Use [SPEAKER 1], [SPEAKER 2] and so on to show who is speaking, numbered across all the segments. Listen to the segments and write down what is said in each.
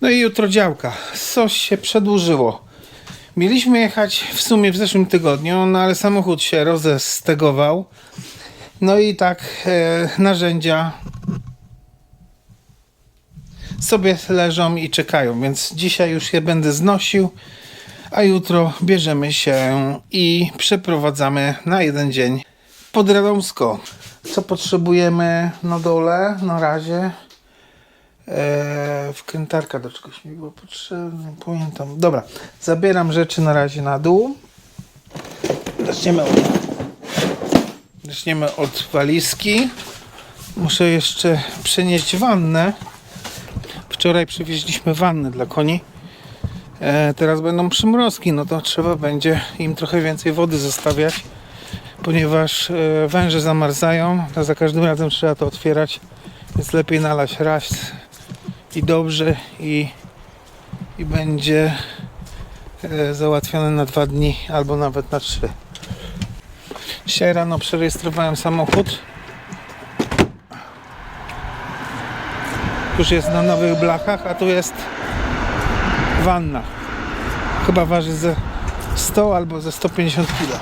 [SPEAKER 1] No i jutro działka. Coś się przedłużyło. Mieliśmy jechać w sumie w zeszłym tygodniu, no ale samochód się rozestegował. No i tak e, narzędzia sobie leżą i czekają, więc dzisiaj już je będę znosił, a jutro bierzemy się i przeprowadzamy na jeden dzień pod Radomsko. Co potrzebujemy na dole na razie? Eee, wkrętarka do czegoś mi było potrzebne, nie pamiętam. Dobra, zabieram rzeczy na razie na dół. Zaczniemy od, zaczniemy od walizki. Muszę jeszcze przenieść wannę. Wczoraj przywieźliśmy wannę dla koni. E, teraz będą przymrozki, no to trzeba będzie im trochę więcej wody zostawiać, ponieważ e, węże zamarzają, a za każdym razem trzeba to otwierać, więc lepiej nalać raz i dobrze i, i będzie e, załatwione na dwa dni albo nawet na trzy. Dzisiaj rano przerejestrowałem samochód. Już jest na nowych blachach, a tu jest wanna. Chyba waży ze 100 albo ze 150 kg.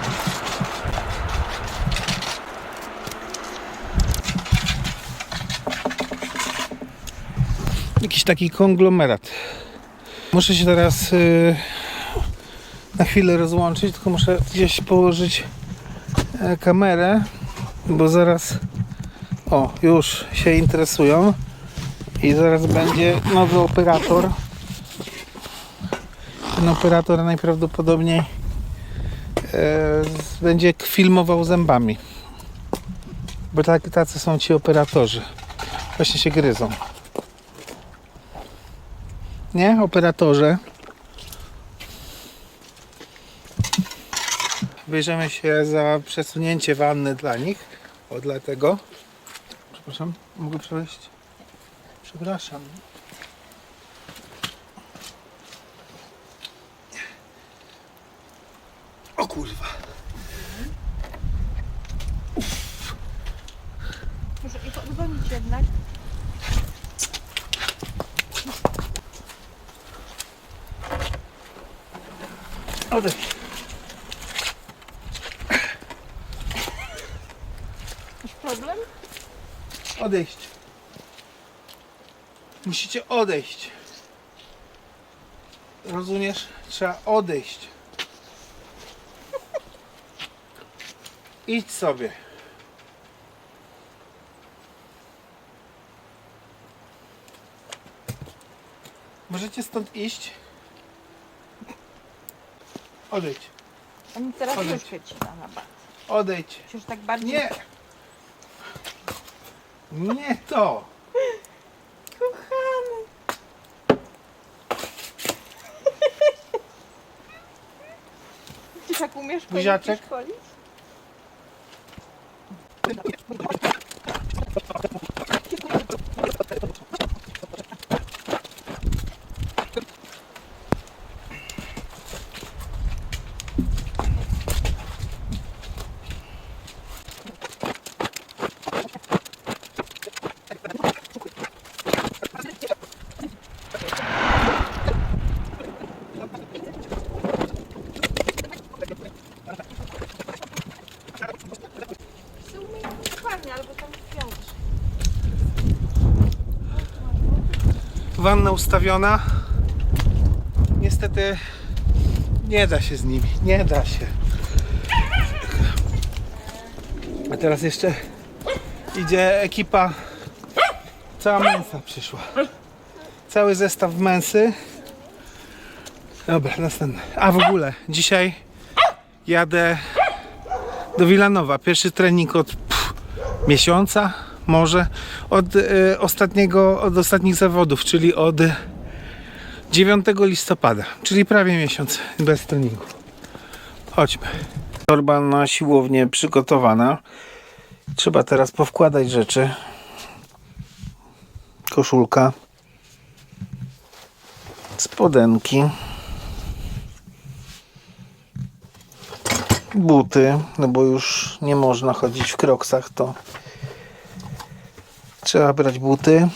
[SPEAKER 1] Jakiś taki konglomerat. Muszę się teraz y, na chwilę rozłączyć, tylko muszę gdzieś położyć e, kamerę, bo zaraz o, już się interesują i zaraz będzie nowy operator. Ten operator najprawdopodobniej e, będzie filmował zębami. Bo tak, tacy są ci operatorzy. Właśnie się gryzą. Nie? Operatorze. Bierzemy się za przesunięcie wanny dla nich. O, dlatego. Przepraszam, mogę przejść? Przepraszam. O kurwa.
[SPEAKER 2] Muszę ich odgonić jednak.
[SPEAKER 1] Odejdź.
[SPEAKER 2] Jakiś problem?
[SPEAKER 1] Odejść. Musicie odejść. Rozumiesz? Trzeba odejść. Idź sobie. Możecie stąd iść? Odejdź.
[SPEAKER 2] Oni teraz
[SPEAKER 1] Odejdź.
[SPEAKER 2] już chwycina na bank.
[SPEAKER 1] Odejdź.
[SPEAKER 2] Już tak bardziej...
[SPEAKER 1] Nie! Nie to!
[SPEAKER 2] Kochany. Ty tak umiesz
[SPEAKER 1] Buziaczek?
[SPEAKER 2] szkolić? W sumie dokładnie, albo tam piąć.
[SPEAKER 1] Wanna ustawiona. Niestety nie da się z nimi. Nie da się. A teraz jeszcze idzie ekipa. Cała mensa przyszła. Cały zestaw mensy. Dobra, następny. A w ogóle dzisiaj jadę do Wilanowa. Pierwszy trening od pff, miesiąca, może od e, ostatniego, od ostatnich zawodów, czyli od 9 listopada, czyli prawie miesiąc bez treningu. Chodźmy. Torba na siłownię przygotowana. Trzeba teraz powkładać rzeczy. Koszulka. Spodenki. Buty, no bo już nie można chodzić w kroksach, to trzeba brać buty.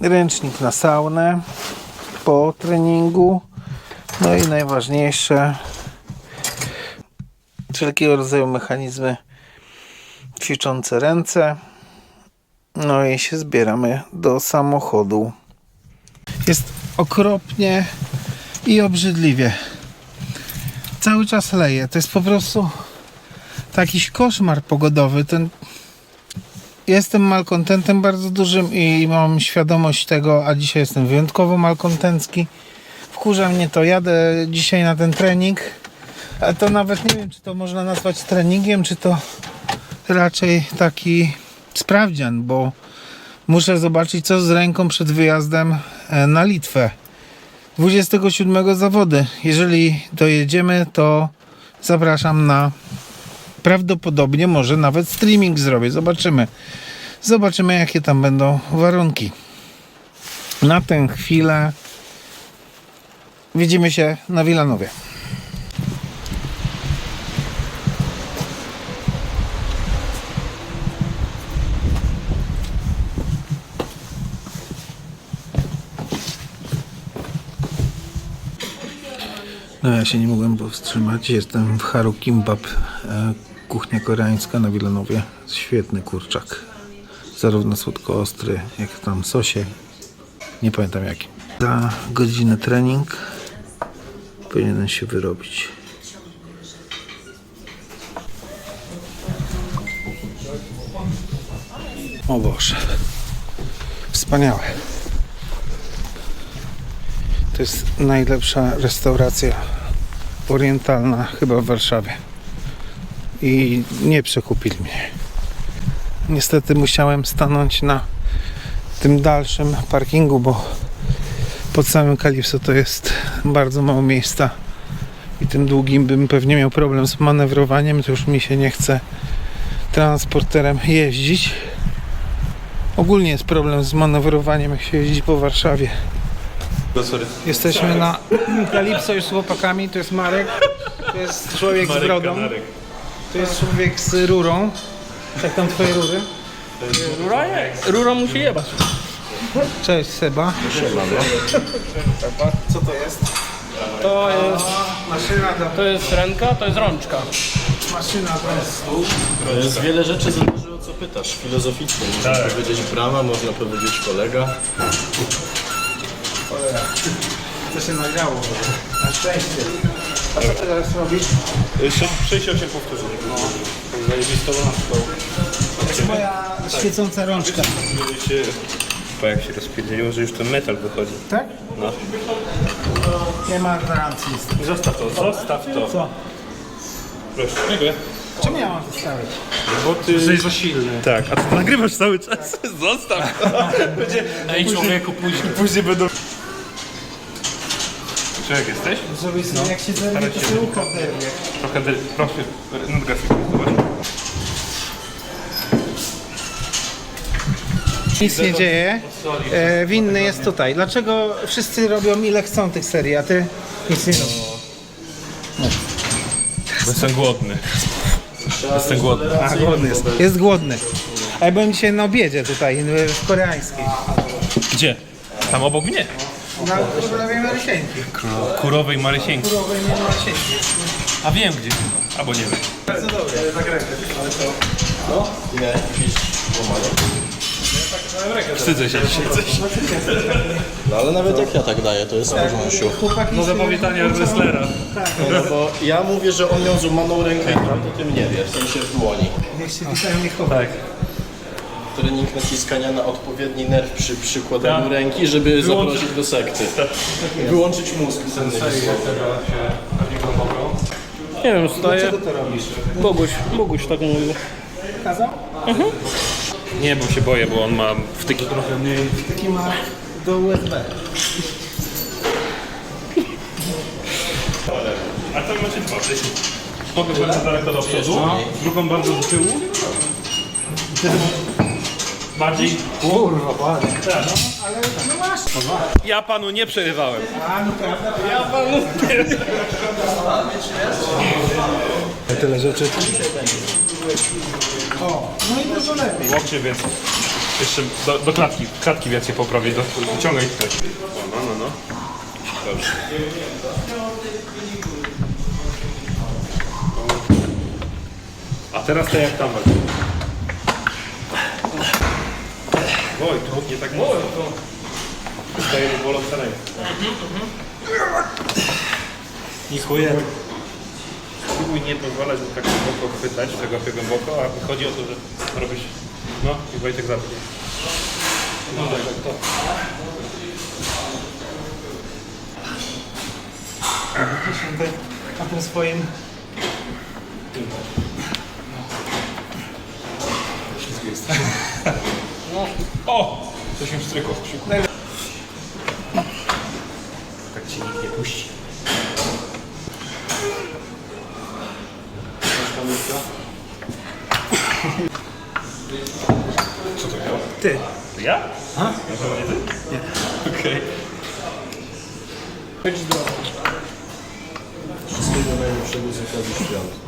[SPEAKER 1] Ręcznik na saunę. po treningu. No i najważniejsze, wszelkiego rodzaju mechanizmy ćwiczące ręce. No i się zbieramy do samochodu. Jest okropnie i obrzydliwie. Cały czas leje. To jest po prostu jakiś koszmar pogodowy. Ten... Jestem malkontentem bardzo dużym i mam świadomość tego, a dzisiaj jestem wyjątkowo malkontencki. Wkurza mnie to. Jadę dzisiaj na ten trening. A to nawet nie wiem, czy to można nazwać treningiem, czy to raczej taki sprawdzian, bo muszę zobaczyć, co z ręką przed wyjazdem e, na Litwę. 27 zawody. Jeżeli dojedziemy, to zapraszam na prawdopodobnie może nawet streaming zrobię. Zobaczymy. Zobaczymy, jakie tam będą warunki. Na tę chwilę widzimy się na Wilanowie. No ja się nie mogłem powstrzymać. Jestem w Haru Kimbap, e, kuchnia koreańska na Wilanowie. Świetny kurczak. Zarówno słodko-ostry, jak tam sosie. Nie pamiętam jaki. Za godzinę trening powinienem się wyrobić. O Boże. Wspaniałe. To jest najlepsza restauracja orientalna chyba w Warszawie. I nie przekupili mnie. Niestety musiałem stanąć na tym dalszym parkingu, bo pod samym Kalipso to jest bardzo mało miejsca i tym długim bym pewnie miał problem z manewrowaniem, to już mi się nie chce transporterem jeździć. Ogólnie jest problem z manewrowaniem, jak się jeździ po Warszawie.
[SPEAKER 3] No.
[SPEAKER 1] Jesteśmy na Kalipso już z chłopakami. To jest Marek, to jest człowiek z brodą, to jest człowiek z rurą. Jak tam twoje rury?
[SPEAKER 4] Rura jest. Rura musi jebać.
[SPEAKER 1] Cześć Seba. Co to jest?
[SPEAKER 4] To jest,
[SPEAKER 1] Maszyna do...
[SPEAKER 4] to jest ręka, to jest rączka.
[SPEAKER 1] Maszyna do...
[SPEAKER 3] To jest wiele rzeczy zależy o co pytasz, filozoficznie. Można powiedzieć brama, można powiedzieć kolega.
[SPEAKER 1] To się nagrało. Na szczęście. A co ty teraz robisz?
[SPEAKER 3] 68 powtórzeń.
[SPEAKER 1] To jest moja świecąca rączka.
[SPEAKER 5] Bo jak się rozpierdzieliło, że już ten metal wychodzi.
[SPEAKER 1] Tak?
[SPEAKER 5] No.
[SPEAKER 1] Nie ma gwarancji.
[SPEAKER 5] Zostaw to, zostaw to.
[SPEAKER 1] Co?
[SPEAKER 5] Proszę. Dziękuję.
[SPEAKER 1] Czemu ja mam zostawić?
[SPEAKER 5] Bo ty... Jesteś za silny. Tak, a ty nagrywasz cały czas. Zostaw to. Będzie...
[SPEAKER 4] Ej, człowieku, później.
[SPEAKER 5] Później będą... Człowiek jesteś?
[SPEAKER 1] Żeby sobie jak się zerwie, to się ucho derwie.
[SPEAKER 5] Trochę... Proszę, nadgarstek zobacz.
[SPEAKER 1] Nic nie dzieje. E, winny jest tutaj. Dlaczego wszyscy robią ile chcą tych serii, a ty nic nie robisz?
[SPEAKER 5] Bo jestem głodny. Jestem głodny.
[SPEAKER 1] A, głodny jest. Jest głodny. A ja byłem dzisiaj na obiedzie tutaj, w koreańskiej.
[SPEAKER 5] Gdzie? Tam obok mnie.
[SPEAKER 1] Na królowej Marysieńki.
[SPEAKER 5] Kurowej Marysieńki.
[SPEAKER 1] Królowej Marysieńki.
[SPEAKER 5] A wiem gdzie. Albo nie wiem.
[SPEAKER 1] Bardzo dobre.
[SPEAKER 5] Wstydzę się dzisiaj coś.
[SPEAKER 3] No ale nawet jak ja tak daję, to jest w porządku.
[SPEAKER 1] Chłopaki
[SPEAKER 5] No zapamiętania wrestlera.
[SPEAKER 3] No bo ja mówię, że on miał złamaną rękę i prawdę tym nie wie, w sensie w dłoni.
[SPEAKER 1] Niech się pytają, nie chowa.
[SPEAKER 5] Tak.
[SPEAKER 3] Trening naciskania na odpowiedni nerw przy przykładaniu ręki, żeby zaprosić do sekty. Wyłączyć mózg.
[SPEAKER 4] Nie wiem.
[SPEAKER 1] Dlaczego to robisz?
[SPEAKER 4] Boguś, Boguś tak mówił.
[SPEAKER 1] Kazał?
[SPEAKER 5] Nie, bo się boję, bo on ma wtyki trochę mniej.
[SPEAKER 1] Taki ma do USB.
[SPEAKER 5] A tam macie dwa wcześniej. Mogę bardzo daleko do przodu, drugą bardzo do tyłu. Wtedy bardziej.
[SPEAKER 1] Kurwa, ładnie.
[SPEAKER 5] Ale no masz. Ja panu nie przerywałem.
[SPEAKER 1] A, no prawda? Ja panu Tyle rzeczy. O, no i dużo lepiej.
[SPEAKER 5] Łokcie więc. Jeszcze do, do klatki, klatki więcej poprawić, do, wyciągaj tutaj. O, no, no, no. Dobrze. A teraz to jak tam będzie? Oj, tu nie tak mocno. To staje mi bolące ręce. Nie chujemy. Spróbuj nie pozwalać mu tak głęboko chwytać, tego łapie głęboko, a chodzi o to, że robisz... No i Wojtek zapnie. No tak, to.
[SPEAKER 1] Na tym swoim
[SPEAKER 5] O! Coś mi wstrykło w krzyku. Tak ci nikt nie puści. Co to miało?
[SPEAKER 1] Ty.
[SPEAKER 5] To ja? A? Na pewno nie ty? Nie. Okej.
[SPEAKER 3] Wszystkiego najlepszego z okazji świąt.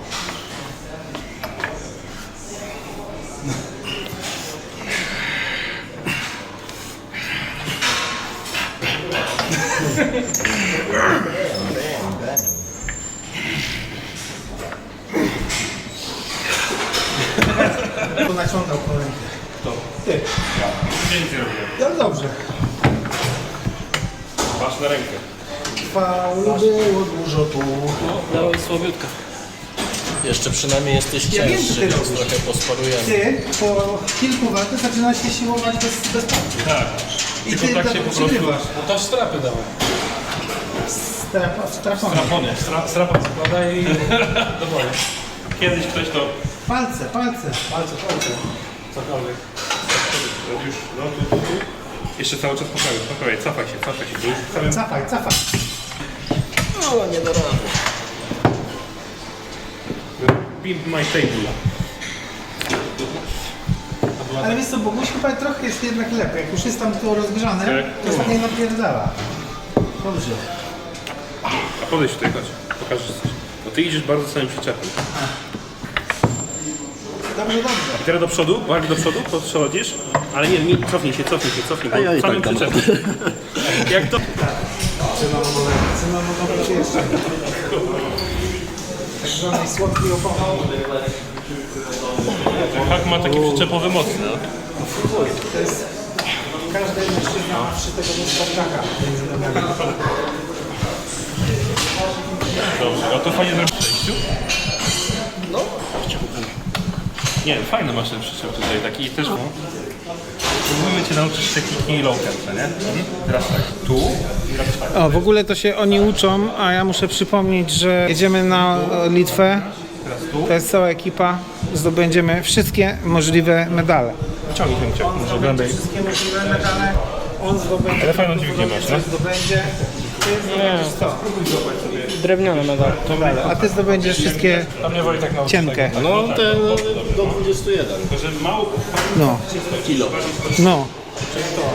[SPEAKER 1] To naciągał kolejkę.
[SPEAKER 5] Kto?
[SPEAKER 1] Ty.
[SPEAKER 5] Nie robię.
[SPEAKER 1] No dobrze.
[SPEAKER 5] Masz na rękę.
[SPEAKER 1] Chwały było dużo tu.
[SPEAKER 4] Dawaj słabiutka.
[SPEAKER 3] Jeszcze przynajmniej jesteś
[SPEAKER 1] Ja wiem, co
[SPEAKER 3] cięższy,
[SPEAKER 1] ty
[SPEAKER 3] więc
[SPEAKER 1] robisz.
[SPEAKER 3] trochę posparujemy.
[SPEAKER 1] Ty po kilku walkach zaczynasz się siłować bez, bez.
[SPEAKER 5] Tak.
[SPEAKER 1] I
[SPEAKER 5] Tylko
[SPEAKER 1] ty
[SPEAKER 5] tak
[SPEAKER 1] to
[SPEAKER 5] się po prostu...
[SPEAKER 1] przegrywasz.
[SPEAKER 4] No to strapy dawaj.
[SPEAKER 1] Strapa, strapami.
[SPEAKER 5] Strapony. Stra, strapon składa i... Dobra. Kiedyś ktoś to...
[SPEAKER 1] Palce, palce.
[SPEAKER 5] Palce, palce. Cokolwiek. Już, no tu, tu, tu. Jeszcze cały czas poprawię, poprawię. Cofaj się, cofaj się. Już samym...
[SPEAKER 1] Cafaj, cafaj.
[SPEAKER 3] No, nie da rady.
[SPEAKER 5] Pimp my table.
[SPEAKER 1] Ale wiesz co, Boguś chyba trochę jest jednak lepiej. Jak już jest tam to rozgrzane,
[SPEAKER 5] Tak.
[SPEAKER 1] to sobie nie napierdala. Dobrze.
[SPEAKER 5] A podejdź tutaj, chodź. Pokażę coś. Bo ty idziesz bardzo samym przyczepem.
[SPEAKER 1] Dobrze, dobrze.
[SPEAKER 5] I teraz do przodu, bardziej do przodu, podchodzisz, ale nie, nie, cofnij się, cofnij się, cofnij, bo samym przyczepem. Jak to...
[SPEAKER 1] Cynamonowy się jeszcze. Tak zwanej słodkiej opochowy.
[SPEAKER 5] Hak ma taki przyczepowy mocny. no.
[SPEAKER 1] To jest... Każdy mężczyzna ma przy tego dostawczaka.
[SPEAKER 5] Dobrze, a to fajnie zrobić w przejściu? No. Nie, fajny masz ten przyczep tutaj, taki też... Próbujemy cię nauczyć techniki low carb, nie? Teraz tak, tu i teraz tak.
[SPEAKER 1] O, w ogóle to się oni uczą, a ja muszę przypomnieć, że jedziemy na Litwę.
[SPEAKER 5] Teraz tu.
[SPEAKER 1] To jest cała ekipa. Zdobędziemy wszystkie możliwe medale.
[SPEAKER 5] Ciągnij ten ciąg, może głębiej.
[SPEAKER 1] Wszystkie możliwe medale. On zdobędzie.
[SPEAKER 5] Ale fajną dźwignię masz, nie?
[SPEAKER 1] Zdobędzie. Ty zdobędziesz to.
[SPEAKER 4] Drewniane medal.
[SPEAKER 1] Medale. A ty zdobędziesz wszystkie
[SPEAKER 5] A mnie Wojtek nauczy.
[SPEAKER 1] cienkie.
[SPEAKER 3] No, ten do 21.
[SPEAKER 5] Tylko, że mało
[SPEAKER 1] No.
[SPEAKER 3] Kilo.
[SPEAKER 1] No.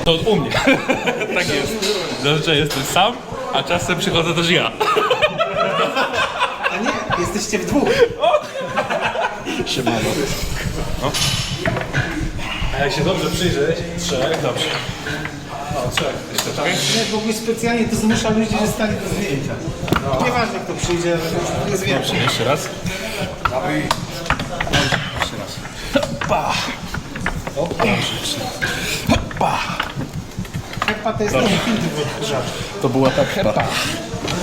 [SPEAKER 4] To u mnie. tak jest. Zazwyczaj jestem sam, a czasem przychodzę też ja.
[SPEAKER 1] A nie, jesteście w dwóch.
[SPEAKER 3] Siemano.
[SPEAKER 5] A jak się dobrze przyjrzeć, trzech, dobrze. Trzech, jeszcze tak.
[SPEAKER 1] Nie, w ogóle specjalnie to zmusza ludzi, że stali do zdjęcia. Nieważne kto przyjdzie, ale to jest większe.
[SPEAKER 5] Jeszcze raz.
[SPEAKER 1] Hepa to jest nowy filtr w.
[SPEAKER 3] To była tak chyba.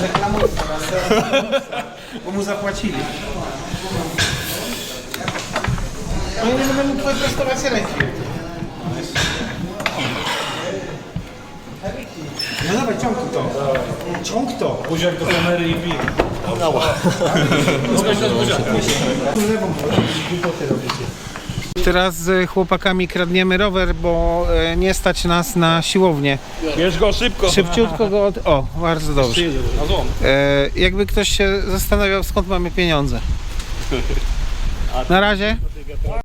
[SPEAKER 1] Reklamuję teraz, bo mu zapłacili. No ja nie będę mógł wyprostować ręki. Ciągnij to. Ciąg to.
[SPEAKER 5] Buziak do kamery i bij.
[SPEAKER 1] Lewą głupoty robicie. Teraz z chłopakami kradniemy rower, bo e, nie stać nas na siłownię.
[SPEAKER 5] Bierz go szybko.
[SPEAKER 1] Szybciutko go od... O, bardzo dobrze.
[SPEAKER 5] Na złom.
[SPEAKER 1] E, jakby ktoś się zastanawiał skąd mamy pieniądze. Na razie.